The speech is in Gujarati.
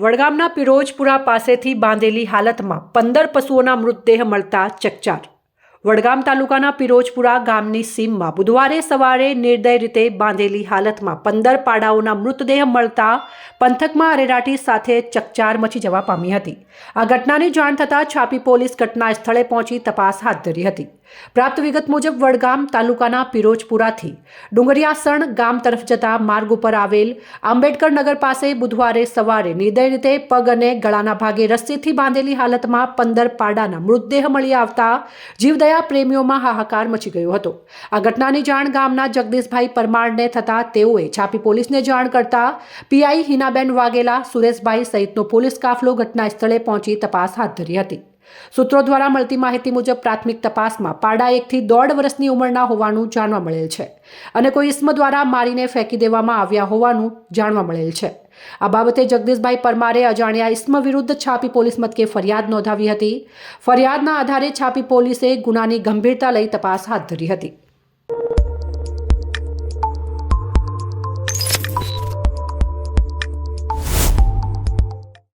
વડગામના પિરોજપુરા પાસેથી બાંધેલી હાલતમાં પંદર પશુઓના મૃતદેહ મળતા ચકચાર. વડગામ તાલુકાના પિરોજપુરા ગામની સીમમાં બુધવારે સવારે નિર્દય રીતે બાંધેલી હાલતમાં પંદર પાડાઓના મૃતદેહ મળતા પંથકમાં અરેરાટી સાથે ચકચાર મચી જવા પામી હતી. આ ઘટનાની જાણ થતાં છાપી પોલીસ ઘટના સ્થળે પહોંચી તપાસ હાથ ધરી હતી. પ્રાપ્ત વિગત મુજબ, વડગામ તાલુકાના પિરોજપુરાથી ડુંગરિયાસણ ગામ તરફ જતા માર્ગ ઉપર આવેલ આંબેડકર નગર પાસે બુધવારે સવારે નિર્દય રીતે પગ અને ગળાના ભાગે રસ્સીથી બાંધેલી હાલતમાં પંદર પાડાના મૃતદેહ મળી આવતા જીવદયા પ્રેમીઓમાં હાહાકાર મચી ગયો હતો. આ ઘટનાની જાણ ગામના જગદીશભાઈ પરમારને થતાં તેઓએ છાપી પોલીસને જાણ કરતા પીઆઈ હિનાબેન વાઘેલા, સુરેશભાઈ સહિતનો પોલીસ કાફલો ઘટના સ્થળે પહોંચી તપાસ હાથ ધરી હતી. સૂત્રો દ્વારા મળતી માહિતી મુજબ પ્રાથમિક તપાસમાં પાડા એકથી દોઢ વર્ષની ઉંમરના હોવાનું જાણવા મળેલ છે અને કોઈ ઇસ્મ દ્વારા મારીને ફેંકી દેવામાં આવ્યા હોવાનું જાણવા મળેલ છે. આ બાબતે જગદીશભાઈ પરમારે અજાણ્યા ઇસ્મ વિરુદ્ધ છાપી પોલીસ મથકે ફરિયાદ નોંધાવી હતી. ફરિયાદના આધારે છાપી પોલીસે ગુનાની ગંભીરતા લઈ તપાસ હાથ ધરી હતી.